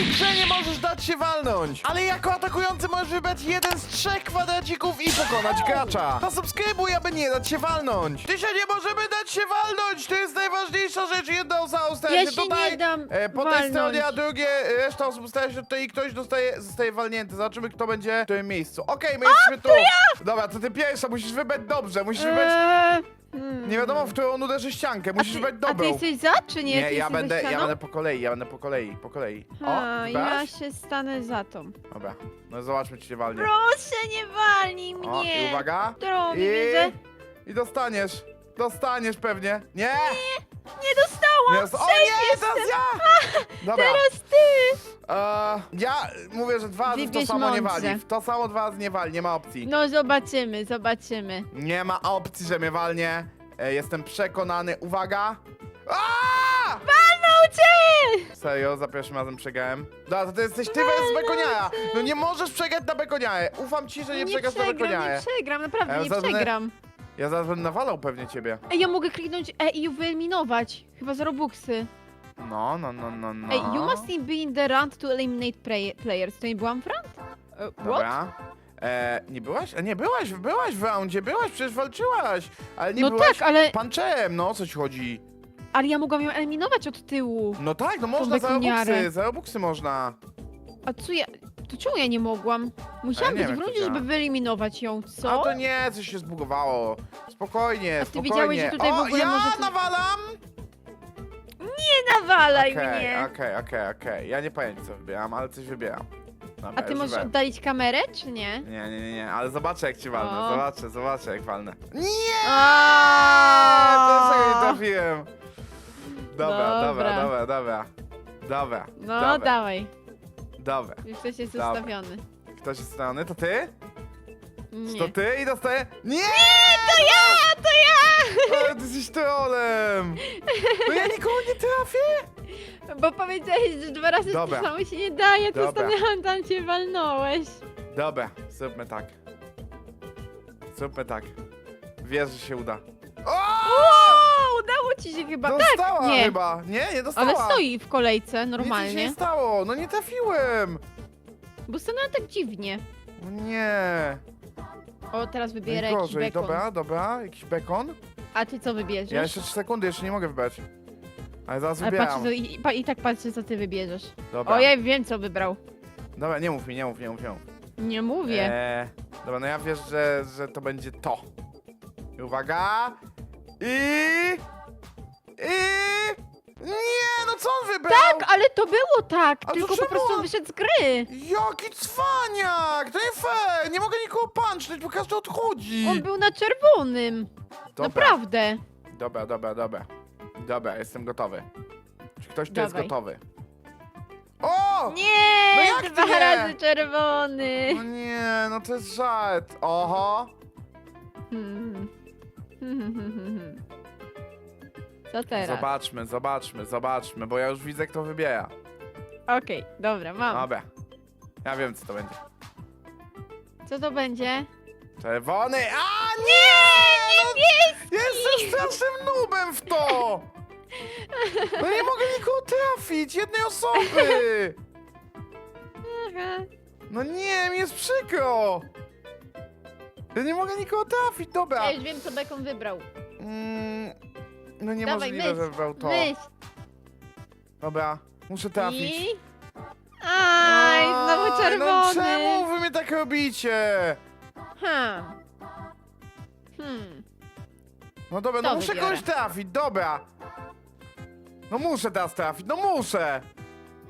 tej grze nie możesz dać się walnąć. Ale jako atakujący możesz wybrać jeden z trzech kwadracików i pokonać gracza. Zasubskrybuj, aby nie dać się walnąć. Ty się nie możemy dać się walnąć. To jest najważniejsza rzecz. Jedna osoba ustaje Ja się się tutaj. nie dam e, po tej walnąć. stronie, a drugie e, reszta osób ustaje się tutaj i ktoś dostaje, zostaje walnięty. Zobaczymy, kto będzie w którym miejscu. Okej, my jesteśmy tu. Dobra, to ty pierwsza, musisz wybrać dobrze. Musisz wybrać... Eee. Nie wiadomo, w którą on uderzy ściankę. A Musisz ty, wybrać a ty dobrą. jesteś za, czy nie? Nie, Ty ja jesteś będę, ja ścianą? będę po kolei, ja będę po kolei, po kolei. O, A, ja wybrałaś? się stanę za tą. Dobra, no zobaczmy, czy się walnie. Proszę, nie walnij O, mnie! i uwaga. Drogi, I... widzę. I dostaniesz. Dostaniesz pewnie. Nie! Nie dostałam! Nie, o nie, teraz ja! Dobra, Teraz ty! e, ja mówię, że dwa razy w to Wybierz samo nie mądrze. wali. W to samo dwa razy nie wali, nie ma opcji. No zobaczymy, zobaczymy. Nie ma opcji, że mnie walnie. E, jestem przekonany. Uwaga! Aaaa! Walnął cię! Serio, za pierwszym razem przegrałem. Dobra, to ty jesteś ty bez bekoniaja. No nie możesz przegrać na bekoniaje. Ufam ci, że nie, przegrasz na przegram, nie bekoniaje. przegram, naprawdę Ja nie zaraz będę- przegram. Ja zaraz będę nawalał pewnie ciebie. Ej, ja mogę kliknąć E i wyeliminować. Chyba za Robuxy. No, no, no, no, no. Ej, you must be in the round to eliminate play players. To nie byłam w round? E, What? Dobra. E, nie byłaś? E, nie, byłaś, byłaś w roundzie, byłaś, przecież walczyłaś. Ale nie No byłaś tak, ale, punczem, no o co ci chodzi? ale ja mogłam ją eliminować od tyłu. No tak, no można za bekoniarę. robuxy, za robuxy można. A co ja... To czemu ja nie mogłam? Musiałam nie być wiem, w jak to rundzie, żeby wyeliminować ją, A co? to nie, coś się zbugowało. Spokojnie, A ty spokojnie. wiedziałeś, że tutaj w o, ogóle ja może nawalam! Nie nawalaj Okej, mnie! okej, okej, okej. Ja nie powiem co wybieram, ale coś wybieram. Dobra, A ty już możesz wybrałem. oddalić kamerę, czy nie? Nie, nie, nie, nie, ale zobaczę jak ci walnę, O. zobaczę, zobaczę jak walnę. Nie! Dlaczego nie trafiłem? Dobra, dobra, Dobra. dobra, dobra. Dobra, No, dobra, dawaj. Dobra. Już ktoś jest Dobra. ustawiony. Ktoś jest strony, to ty? Nie. To ty i dostaję... Nie! To ja! To ja! Ale ty jesteś trolem! No ja nikogo nie trafię! Bo powiedziałeś, że dwa razy Dobra. to samo się nie daje, to Dobra. stanęłam tam cię walnąłeś. Dobra, zróbmy tak. Zróbmy tak. Wierzę, że się uda. O! Udało ci się chyba. Dostała tak, nie. chyba. Nie, nie dostała. Ale stoi w kolejce Nic się normalnie. nie stało, no nie trafiłem. Bo stanęłam tak dziwnie. O nie. O, teraz wybierę jakiś Najgorzej, bekon. dobra, dobra, jakiś bekon. A ty co wybierzesz? Ja jeszcze 3 sekundy, jeszcze nie mogę wybrać. Ale zaraz Ale wybieram. patrzę, co, i, pa- i tak patrzę, co ty wybierzesz. Dobra. O, ja wiem, co wybrał. Dobra, nie mów mi, nie mów, nie mów, nie mów. Nie mówię. Eee, dobra, no ja wiesz, że, że to będzie to. I uwaga. I... I... Nie, no co on wybrał? Tak, ale to było tak, A to tylko po czemu prostu on- wyszedł z gry. Jaki cwaniak! To nie fair! Nie mogę nikogo punchnąć, bo każdy odchodzi. On był na czerwonym. Naprawdę. dobra, dobra, dobra. Dobra, jestem gotowy. Czy ktoś tu jest Dawaj. gotowy? O! Nie, No jak dwa nie? razy czerwony. No nie, no to jest żart. Oho. Hmm. Co teraz? Zobaczmy, zobaczmy, zobaczmy, bo ja już widzę, kto wybiera. Okej, dobra, mam. Dobra. Ja wiem, co to będzie. Co to będzie? Czerwony! A nie! Nie, No, niebieski! jestem strasznym nubem w to! No nie mogę nikogo trafić, jednej osoby! Aha. No nie, mi jest przykro! Ja nie mogę nikogo trafić, dobra. Ja już wiem, co Bekon wybrał. Mm, no Dawaj, niemożliwe, myśl, że wybrał to. Myśl. Dobra, muszę trafić. I... Aj, znowu Aj. No czemu wy mnie tak robicie? Hmm. Hmm. No dobra, To no muszę wybiorę. kogoś trafić, dobra. No muszę teraz trafić, no muszę!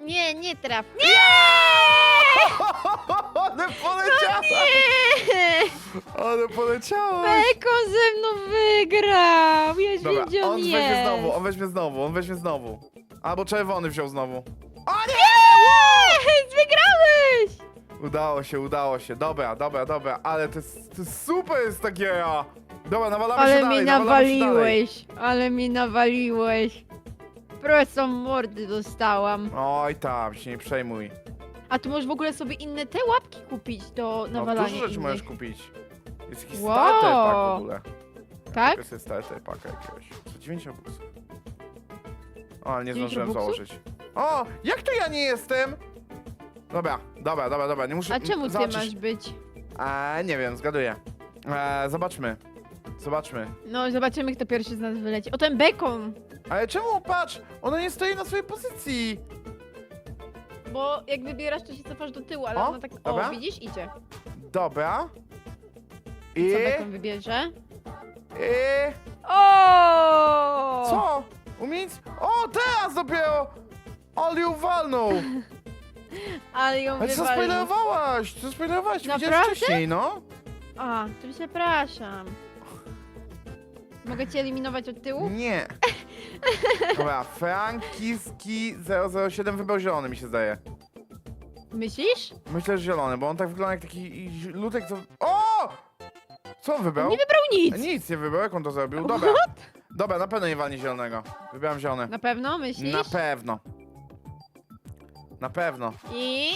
Nie, nie traf. Nie! Ale poleciała! Nie! Ale poleciała! Bekon ze mną wygrał! Ja Dobra, on, jest. weźmie znowu, on weźmie znowu, on weźmie znowu. Albo czerwony wziął znowu. O nie! Jest, wygrałeś! Udało się, udało się. Dobra, dobra, dobra, ale to jest, to jest super jest ta giera. Dobra, nawalamy się Ale dalej, mi nawalamy się dalej. nawaliłeś, ale mi nawaliłeś. Prosto mordy dostałam. Oj tam, się nie przejmuj. A tu możesz w ogóle sobie inne te łapki kupić do No nawalania dużo rzeczy innych. możesz kupić. Jest jakiś Wow. starter pack w ogóle. Tak? To jest starter pack jakiegoś. Co 9 robuxów. O, ale nie Dziewięć zdążyłem robuxów? założyć. O, jak to ja nie jestem? Dobra, dobra, dobra, dobra, nie muszę... A czemu ty zobaczyć. masz być? Eee, nie wiem, zgaduję. Eee, zobaczmy. Zobaczmy. No, zobaczymy, kto pierwszy z nas wyleci. O, ten bekon! Ale czemu? Patrz! Ona nie stoi na swojej pozycji! Bo jak wybierasz, to się cofasz do tyłu, ale O, ona tak... dobra. O, widzisz? Idzie. Dobra. I... Co bekon wybierze? I... O! Co? Umieć? O, teraz dopiero! Ale ją walnął! Ale ją Ale co wywalił. spoilerowałaś? Co spoilerowałaś? Widziałeś Naprawdę? wcześniej, no? A, to przepraszam. Mogę cię eliminować od tyłu? Nie. Dobra, Frankiski 007 wybrał zielony, mi się zdaje. Myślisz? Myślę, że zielony, bo on tak wygląda jak taki lutek, co... O! Co on wybrał? Nie wybrał nic. Nic nie wybrał, jak on to zrobił? Dobra. Dobra, na pewno nie walnie zielonego. Wybrałem zielony. Na pewno, myślisz? Na pewno. Na pewno. I...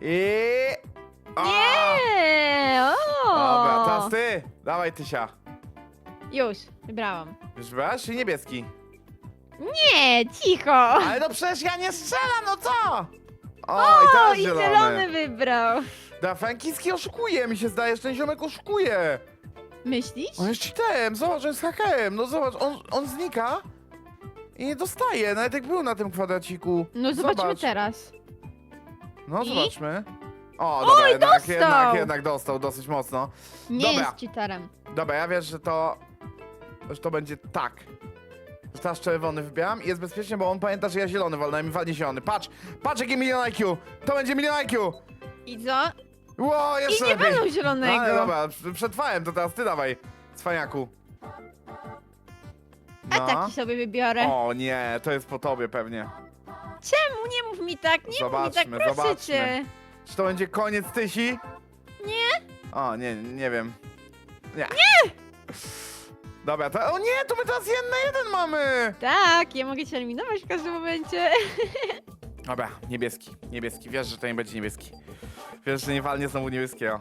I... A! Nie! O! Dobra, teraz ty. Dawaj, Tysia. Już, wybrałam. Już wybrałaś? Czy niebieski? Nie, cicho! Ale no przecież ja nie strzelam, no co? O, i O, teraz i zielony. zielony wybrał. Da, Frankiski oszukuje, mi się zdaje, że ten ziomek oszukuje. Myślisz? On jest cheaterem, zobacz, on jest hakerem. No zobacz, on, on znika i nie dostaje, nawet jak był na tym kwadraciku. No zobaczmy Zobacz. teraz. No I? zobaczmy. O, dobra, jednak, dostał! jednak, jednak dostał dosyć mocno. Nie Dobra. jest cheaterem. Dobra, ja wiesz, że to, że to będzie tak. Teraz czerwony wybieram i jest bezpiecznie, bo on pamięta, że ja zielony walnąłem i walnie zielony. Patrz, patrz jaki milion IQ! To będzie milion IQ! I co? Ło, I jeszcze nie lepiej. walnął zielonego. Ale dobra, pr- przetrwałem, to teraz ty dawaj, cwaniaku. A taki sobie wybiorę. O nie, to jest po tobie pewnie. Czemu? Nie mów mi tak, nie mów mi tak, Zobaczmy, proszę zobaczmy. cię. Czy to będzie koniec Tysi? Nie. O, nie, nie wiem. Nie. Dobra, to, o nie, to my teraz jeden na jeden mamy! Tak, ja mogę cię eliminować w każdym momencie. Dobra, niebieski, niebieski, wiesz, że to nie będzie niebieski. Wiesz, że nie walnie znowu niebieskiego.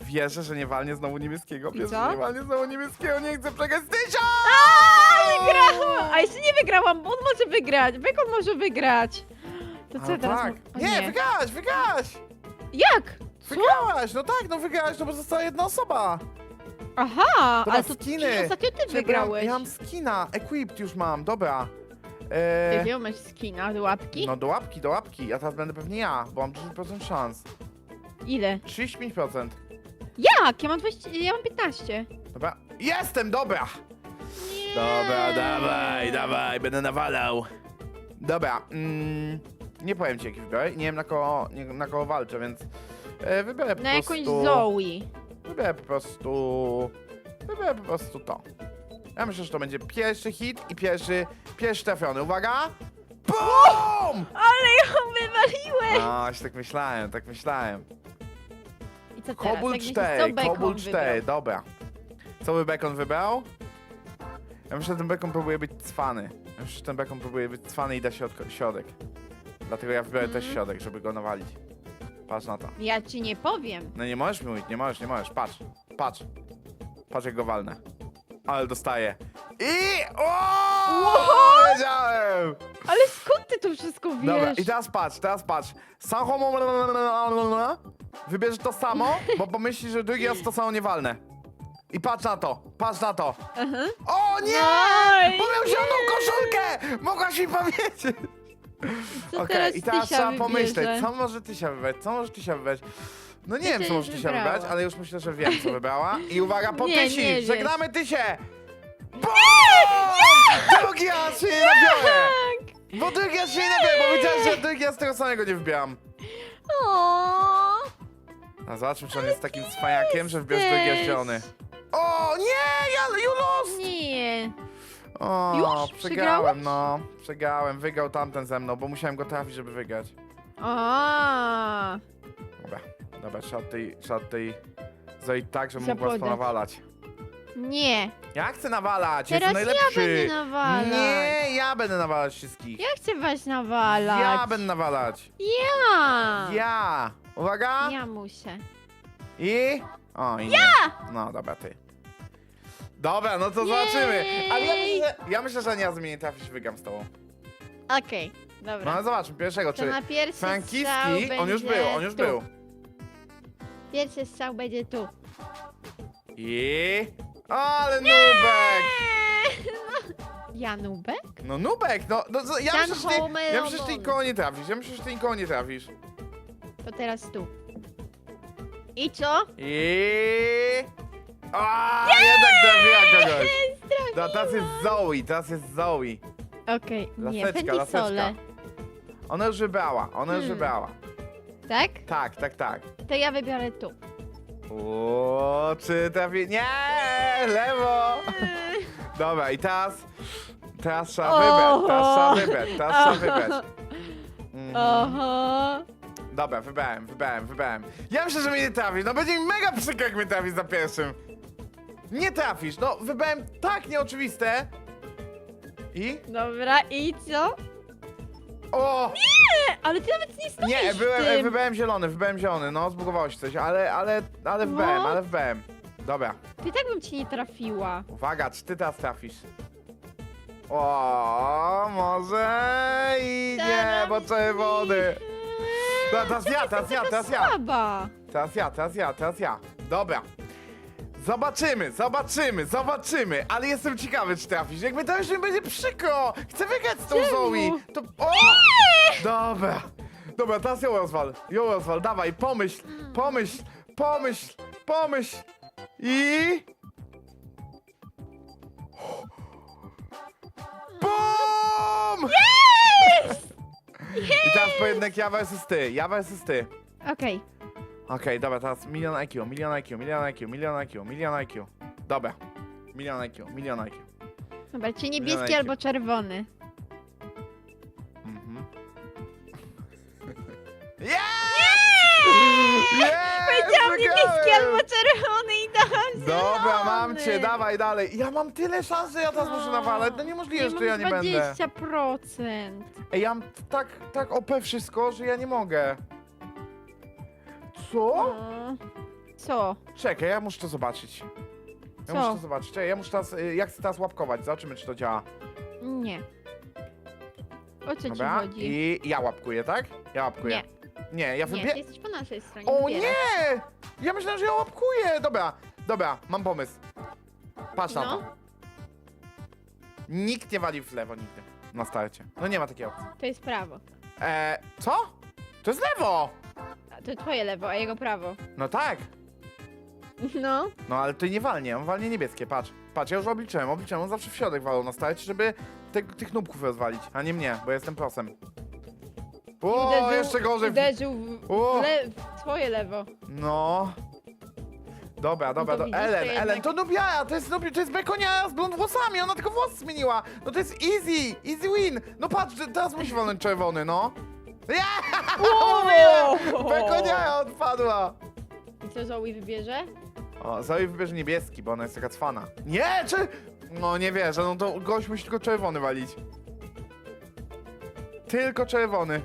Wierzę, że nie walnie znowu niebieskiego. I co? że nie walnie znowu niebieskiego, nie chcę przegrać Tysia! A, wygrałam! A jeszcze nie wygrałam, bo on może wygrać. Bekon może wygrać. To co A, teraz? tak. mo- o, Nie, wygrałaś, wygrałaś! Jak? Co? Wygrałaś, no tak, no wygrałaś, no bo została jedna osoba. Aha, Dobra, ale to skiny. ostatnio ty wygrałeś. Ja mam skina, equipped już mam, dobra. Eee, Jakiego masz skina do łapki? no do łapki, do łapki, a teraz będę pewnie ja, bo mam 10% szans. Ile? 35%. Jak? Ja mam 20, ja mam 15. Dobra, jestem, dobra! Nie. Dobra, dawaj, dawaj, będę nawalał. Dobra, mm, nie powiem ci jaki wybiorę, nie wiem na kogo, nie, na kogo walczę, więc e, wybiorę po Na prostu... jakąś Zoe. Wybiorę po prostu... Wybiorę po prostu to. Ja myślę, że to będzie pierwszy hit i pierwszy, pierwszy trafiony. Uwaga! BOOM! Ale ją wywaliłeś! No, się tak myślałem, tak myślałem. I co teraz? Kobul Jak myślisz, 4, co Bekon Kobul wybrał? 4, dobra. Co by Bekon wybrał? Ja myślę, że ten Bekon próbuje być cwany. Ja myślę, że ten Bekon próbuje być cwany i da środko, środek. Dlatego ja wybiorę też Mhm. środek, żeby go nawalić. Patrz na to. Ja ci nie powiem. No nie możesz mi mówić, nie możesz, nie możesz. Patrz, patrz. Patrz jak go walnę. Ale dostaję. I... O! Wiedziałem! Ale skąd ty to wszystko wiesz? Dobra, i teraz patrz, teraz patrz. Sam homo... Wybierz to samo, bo pomyśli, że drugi raz to samo nie walnę. I patrz na to, patrz na to. O nie! Bo miał zieloną koszulkę! Mogłaś mi powiedzieć! Co Okej, teraz i teraz Tysia trzeba wybierze? pomyśleć, co może Tysia wybrać, co może Tysia wybrać. No nie Tysia wiem, co już może Tysia wybrała. wybrać, ale już myślę, że wiem, co wybrała. I uwaga, po Nie, nie Tysi! wiesz. Żegnamy Tysię! BOOM! Drugi raz się nie nabiorę! Tak! Bo drugi raz się nie nabiorę, bo wiedziałem, że drugi raz tego samego nie wybieram. O, A zobaczmy, czy on jest takim cwajakiem, że wybierz drugi raz jesteś. zielony. O nie, you lost! Nie. O, Już? przegrałem, Przegrałeś? no. Przegrałem, wygrał tamten ze mną, bo musiałem go trafić, żeby wygrać. A, Dobra, dobra, trzeba tej, trzeba tej zrobić tak, żebym mógł was Zapodać. ponawalać. nie. Ja chcę nawalać, Teraz jestem ja najlepszy. będę nawalać. Nie, ja będę nawalać wszystkich. Ja chcę was nawalać. Ja będę nawalać. Ja. Ja. Uwaga. Ja muszę. I... O, i ja! No, dobra, ty. Dobra, no to zobaczymy. Ale ja myślę, że, ja myślę, że nie ja zmienię trafić, wygram z tobą. Okej. No Dobra. ale zobaczmy, pierwszego, To czy... na pierwszy strzał Frankiski, on już był, on już tu. był. Pierwszy strzał będzie tu. I... Ale nubek! Janubek? No nubek, no, no co- ja Jan myślę, że ty, Homer ja myślę, że ty Obon. nikogo nie trafisz, ja myślę, że ty nikogo nie trafisz. To teraz tu. I co? I... A, jednak trafiła kogoś. No, teraz jest Zoe, teraz jest Zoe. Okej, nie, Laseczka, laseczka. Ona już wybrała, ona już Hmm. wybrała. Tak? Tak, tak, tak. To ja wybiorę tu. O, czy trafi... Nie, lewo. Dobra, i teraz... Teraz trzeba wybrać, teraz trzeba wybrać, teraz trzeba wybrać. Mhm. Oho. Dobra, wybrałem, wybrałem, wybrałem. Ja myślę, że mnie nie trafisz. No będzie mi mega przykro, jak mnie trafisz za pierwszym. Nie trafisz, no wybrałem tak nieoczywiste. I? Dobra, i co? O! Nie, ale ty nawet nie stoisz Nie, w byłem, tym. wybrałem zielony, wybrałem zielony, no zbugowało się coś, ale, ale, ale wybrałem, No. ale wybrałem. Dobra, Ty tak bym ci nie trafiła. uwaga, czy ty teraz trafisz? O, może i nie, bo czerwony. Dobra, teraz ja, teraz ja, teraz ja. Słaba. Teraz ja, teraz ja, teraz ja. Dobra. Zobaczymy, zobaczymy, zobaczymy, ale jestem ciekawy, czy trafisz. Jak mnie trafisz, to mi będzie przykro. Chcę wygrać z tą Czemu? Zoe. To... O! Dobra. Dobra, teraz ją rozwal. Ją rozwal, dawaj, pomyśl, pomyśl, pomyśl, pomyśl. I... BOOM! I teraz pojedynek ja versus ty, ja versus ty. Okej. Okej, dobra, teraz milion IQ, milion IQ, milion IQ, milion IQ, milion IQ. Dobra. Milion IQ, milion IQ. Dobra, czy niebieski albo czerwony. Mhm. Yes! Yes! Powiedziałam niebieski wygrałem! albo czerwony i dałam Dobra, mam zielony. cię, dawaj dalej. Ja mam tyle szans, że ja teraz muszę nawalać. No niemożliwe, że to ja nie będę. 20%. Ej, ja mam tak, tak OP wszystko, że ja nie mogę. Co? Co? Czekaj, ja muszę to zobaczyć. Ja Co? muszę to zobaczyć. Czekaj, ja muszę teraz, y, jak chcę teraz łapkować, zobaczymy czy to działa. Nie. O co Dobra, ci chodzi? i ja łapkuję, tak? Ja łapkuję. Nie. Nie, ja Nie, jesteś po naszej stronie. O wybierasz. nie! Ja myślałem, że ja łapkuję! Dobra, dobra, mam pomysł. Patrz na No. to. Nikt nie wali w lewo nigdy. Na starcie. No nie ma takiej opcji. To jest prawo. Eee, co? To jest lewo! A to twoje lewo, a jego prawo. No tak. No. No ale to nie walnie, on walnie niebieskie, patrz. Patrz, ja już obliczyłem, obliczyłem, on zawsze w środek walał na starcie, żeby te, tych nubków rozwalić, a nie mnie, bo jestem prosem. O, jeszcze gorzej. Uderzył w, O! w, le, w twoje lewo. No. Dobra, dobra, to do... widzisz, to Ellen, jednak- Ellen, to Nubiara, to jest, Nubi- to jest Bekoniara z blond włosami, ona tylko włos zmieniła. No to jest easy, easy win. No patrz, teraz musi walnąć czerwony, no. Ja! Bekoniara odpadła. I co Zoe wybierze? O, Zoe wybierze niebieski, bo ona jest taka cwana. Nie, czy... No nie wierzę, no to gość musi tylko czerwony walić. Tylko czerwony.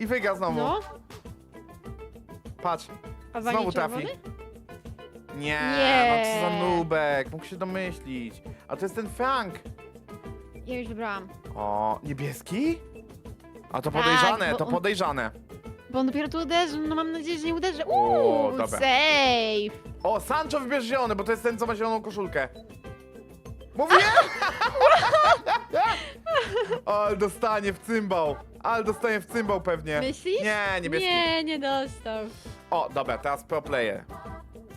I wygra znowu. No. Patrz, A wali znowu czerwony? trafi. Nie, Nie. no co za nubek, mógł się domyślić. A to jest ten Frank. Ja już wybrałam. O, niebieski? A to Tak, podejrzane, bo to on- podejrzane. Bo on dopiero tu uderzy, no mam nadzieję, że nie uderzy. O, Uuu, dobra. safe! O, Sancho wybierz zielony, bo to jest ten, co ma zieloną koszulkę. Mówię? Ale dostanie w cymbał. Ale dostanie w cymbał pewnie. Myślisz? Nie, niebieski. Nie, nie dostał. O, dobra, teraz pro player.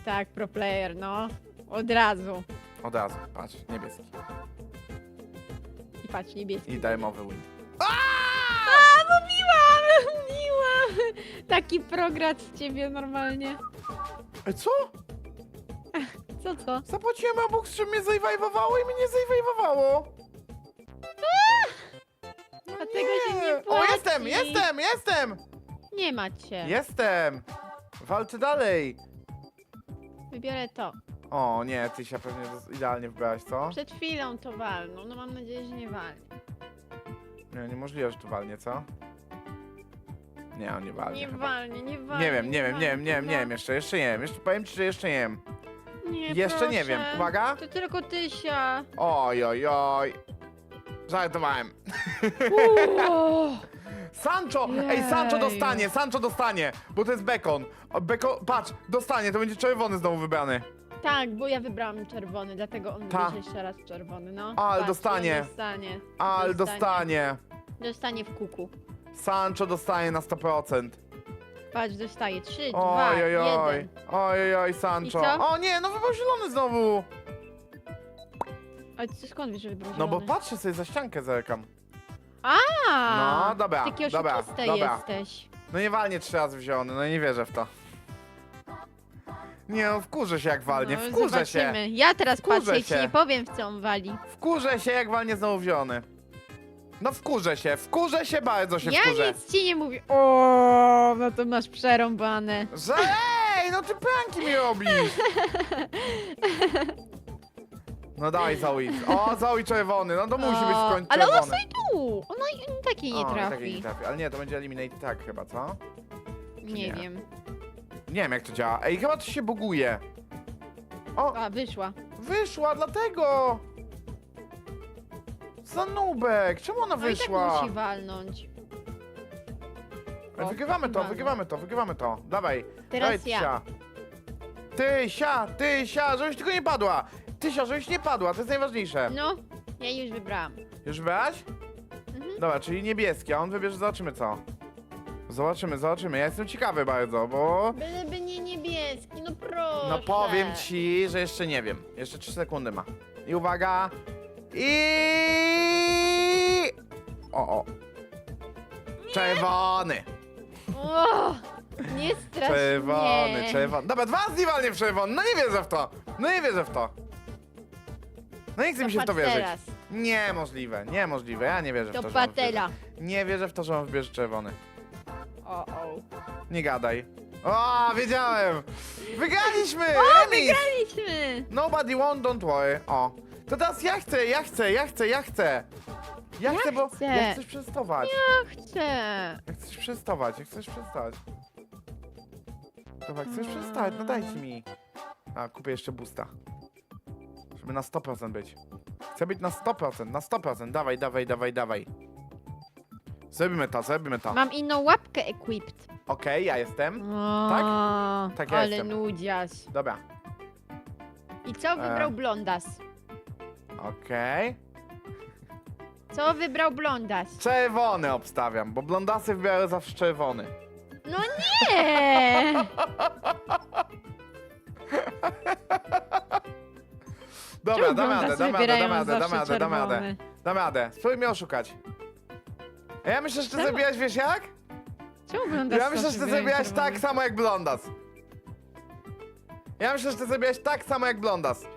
Tak, pro player, no. Od razu. Od razu, patrz, niebieski. I patrz, niebieski. I darmowy win. Taki prograt z ciebie normalnie. E, co? Co, co? Zapłaciłem obok, że mnie zajwajwowało i mnie nie zajwajwowało. Dlatego się nie O, płaci. jestem, jestem, jestem! Nie macie. Jestem! Walczę dalej. Wybiorę to. O, nie, ty się pewnie dos- idealnie wybrałaś, co? Przed chwilą to walną. No mam nadzieję, że nie walnie. Nie, niemożliwe, że tu walnie, co? Nie, on nie walnie Nie chyba. walnie, nie walnie. Nie wiem, nie wiem, nie wiem, nie wiem, nie wiem, jeszcze, jeszcze nie wiem, jeszcze powiem ci, że jeszcze nie wiem. Nie, Jeszcze nie proszę. wiem, uwaga. To tylko tysia. Oj, oj, oj. Żartowałem. Uuu. Sancho! Ej, Sancho Jej. dostanie, Sancho dostanie, bo to jest bekon. O, Beko, patrz, dostanie, to będzie czerwony znowu wybrany. Tak, bo ja wybrałam czerwony, dlatego on Ta. bierze jeszcze raz czerwony, no. Ale Patrz, dostanie. on Dostanie. Ale dostanie. Dostanie w kuku. Sancho dostanie na 100%. Patrz, dostaje. Trzy, Oj, dwa, oj, oj. jeden. Oj, oj, Sancho. I co? O nie, no wybrał zielony znowu. Ale ty skąd wiesz, że wybrał No bo zielony? patrzę sobie za ściankę zerkam. A, No, dobra, Taki dobra, oszukiste dobra. jesteś. No nie walnie trzy razy w zielony, no nie wierzę w to. Nie no, wkurzę się jak walnie, no, wkurzę się. zobaczymy. Ja teraz Wkurzę patrzę i ci się. nie powiem, w co on wali. Wkurzę się jak walnie znowu w zielony. No wkurzę się, wkurzę się bardzo się ja wkurzę. nic ci nie mówię. O, no to masz przerąbane. Że ej, no ty pranki mi robisz! No dawaj Zoe. O, Zoe czerwony, no to musi być w O, końcu Ale ona czerwony. stoi tu. Ona i- takiej nie O, i trafi. nie trafi. Ale nie, to będzie eliminate tak chyba, co? Nie nie? wiem. Nie wiem jak to działa. Ej, chyba to się buguje. O, A, wyszła. wyszła, dlatego! Za nubek, czemu ona No i tak wyszła? musi walnąć. O, Wygrywamy to, walnął. wygrywamy to, wygrywamy to. Dawaj, Teraz dawaj ja. Tysia. Tysia, Tysia, żebyś tylko nie padła. Tysia, żebyś nie padła, to jest najważniejsze. No, ja już wybrałam. Już wybrałaś? Mhm. Dobra, czyli niebieski, a on wybierze, zobaczymy co. Zobaczymy, zobaczymy. Ja jestem ciekawy bardzo, bo... Byleby nie niebieski, no proszę. No powiem ci, że jeszcze nie wiem. Jeszcze 3 sekundy ma. I uwaga. I... O, o. Czerwony. O, nie strasz Czerwony, czerwony. Dobra, dwa z walnie w czerwony. No nie wierzę w to. No nie wierzę w to. No nie chce mi się w to wierzyć. teraz. Niemożliwe, niemożliwe. Ja nie wierzę w To to, że on patela. Nie wierzę w to, że on wybierze czerwony. O, o. Nie gadaj. O, wiedziałem! Wygraliśmy! O, Remis! wygraliśmy! Nobody won, don't worry. O. To teraz ja chcę, ja chcę, ja chcę, ja chcę. Ja, chcę, bo chcę. ja chcę przetestować. Ja chcę. Ja chcę przetestować, ja chcę przetestować. Dobra, chcesz przetestować, no dajcie mi. A, kupię jeszcze boosta. Żeby na 100% być. Chcę być na 100%, na 100%. Dawaj, dawaj, dawaj, dawaj. Zrobimy to, zrobimy to. Mam inną łapkę equipped. Okej, ja jestem. O, Tak, ja ale jestem. nudziarz. Dobra. I co wybrał E. Blondas? Okej. Co wybrał Blondas? Czerwony obstawiam, bo blondasy wybierają zawsze czerwony. No nie! Dobra, Czemu dam radę, blondasy dam radę, wybierają dam radę, dam zawsze radę, dam radę. czerwony? Dam radę. Spróbuj mnie oszukać. A ja myślę, że ty Czemu? zrobiłaś, wiesz jak? Czemu Blondas Ja myślę, że ty zrobiłaś tak samo jak blondas. Ja myślę, że ty zrobiłaś tak samo jak blondas. Nie!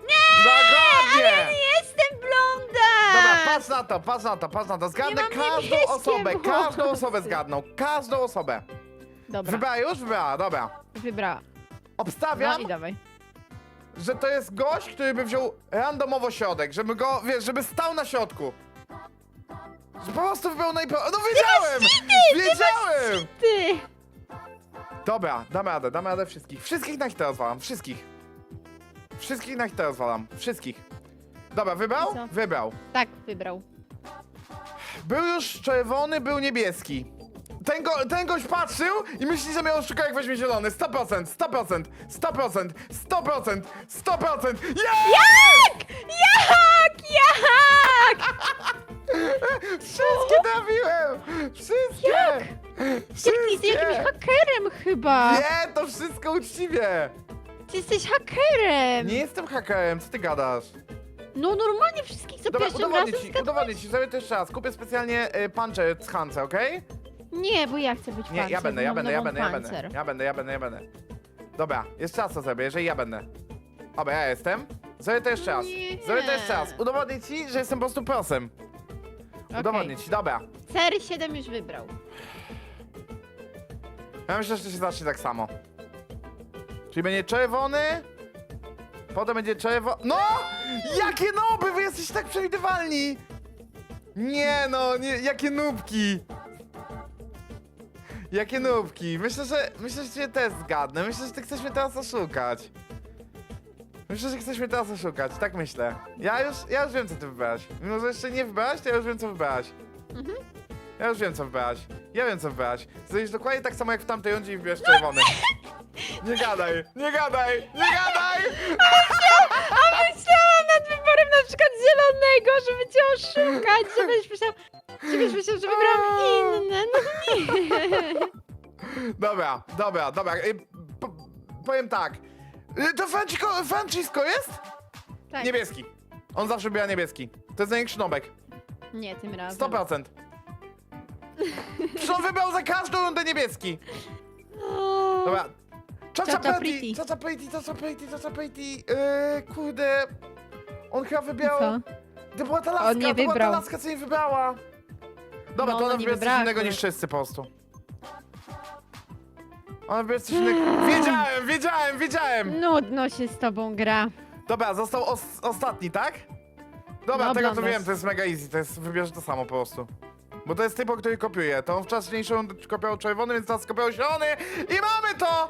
Dokładnie! Nie jestem Blondas! Dobra, patrz na to, patrz na to, patrz na to. Zgadnę mam każdą osobę, każdą osobę zgadną. Każdą osobę. Dobra, Wybrała już? Wybrała, dobra. wybrała. No Obstawiam, i dawaj. że to jest gość, który by wziął randomowo środek, żeby go, wiesz, żeby stał na środku. Że po prostu wybrał najpro... No wiedziałem! Wiedziałem! Ty! Dobra, dam radę, dam radę wszystkich. Wszystkich na hita rozwalam, wszystkich. Wszystkich na hita rozwalam, wszystkich. Dobra, wybrał? I co? Wybrał. Tak, wybrał. Był już czerwony, był niebieski. Ten, go, ten gość patrzył i myśli, że mnie oszuka jak weźmie zielony. 100%, 100%, 100%, 100%, 100%. Jest! Jak? Jak? Jak? Wszystkie trafiłem! Wszystkie! Ty jesteś jakimś Wszystkie! hakerem chyba. Nie, to wszystko uczciwie! Ty jesteś hakerem. Nie jestem hakerem, co ty gadasz? No normalnie wszystkich za Dobra, pierwszym udowodnię razem ci, zgadłeś. udowodnię ci, zrobię to jeszcze raz. Kupię specjalnie y, puncher z Hansa, okej? Nie, bo ja chcę być Nie, ja pancer, będę, ja mam będę, ja nową będę, ja będę. pancer. Ja będę, ja będę, ja będę. Dobra, jeszcze raz to zrobię, jeżeli ja będę. Dobra, ja jestem. Zrobię to jeszcze raz. Nie. Zrobię to jeszcze raz. Udowodnię ci, że jestem po prostu prosem. Udowodnię ci, dobra. CR7 już wybrał. Ja myślę, że to się zacznie tak samo. Czyli będzie czerwony, potem będzie czerwony. No! Jakie noby! Wy jesteście tak przewidywalni! Nie no, nie, jakie nubki! Jakie nubki! Myślę, że myślę, że cię też zgadnę. Myślę, że ty chcesz mnie teraz oszukać. Myślę, że chcesz mnie teraz oszukać, tak myślę. Ja już, ja już wiem, co ty wybrałaś. Mimo, że jeszcze nie wybrałaś, to ja już wiem, co wybrałaś. Mhm. Ja już wiem, co wybrałaś. Ja wiem, co wybrałaś. Zrobisz dokładnie tak samo, jak w tamtej rundzie i wybierz czerwony. Nie gadaj, nie gadaj, nie gadaj! A myślałam nad wyborem na przykład zielonego, żeby cię oszukać, żebyś myślał, żebyś myślał, że wybrałam inne. No nie. Dobra, dobra, dobra. y, po, powiem tak. Y, To Francisco, Francisco jest? Tak. Niebieski. On zawsze biera niebieski. To jest największy nobek. Nie, tym razem. 100%. Przecież on wybrał za każdą rundę niebieski. O, Dobra. Chacha Chacha Pretty, Pretty. Chacha Pretty, Chacha Pretty, Chacha Pretty. Kurde. On chyba wybrał... Co? To była ta laska, On nie to była ta wybrał. laska, co nie wybrała. Dobra, No, to ona ona nie wybiera coś innego akurat. niż wszyscy po prostu. Ona wybiera coś innego. Wiedziałem, wiedziałem, wiedziałem. Nudno się z tobą gra. Dobra, został os ostatni, tak? Dobra, No, tego to wiem, to jest mega easy, to jest, wybierz to samo po prostu. Bo to jest typ, który kopiuje. To on wcześniejszą kopiał czerwony, więc teraz kopiał zielony i mamy to!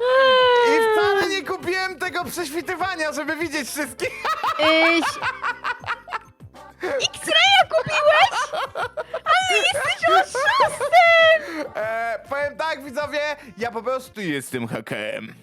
I wcale nie kupiłem tego prześwitywania, żeby widzieć wszystkich. Iś... X-raya kupiłeś? Ale jesteś oszustem! E, powiem tak, widzowie, ja po prostu jestem hakerem.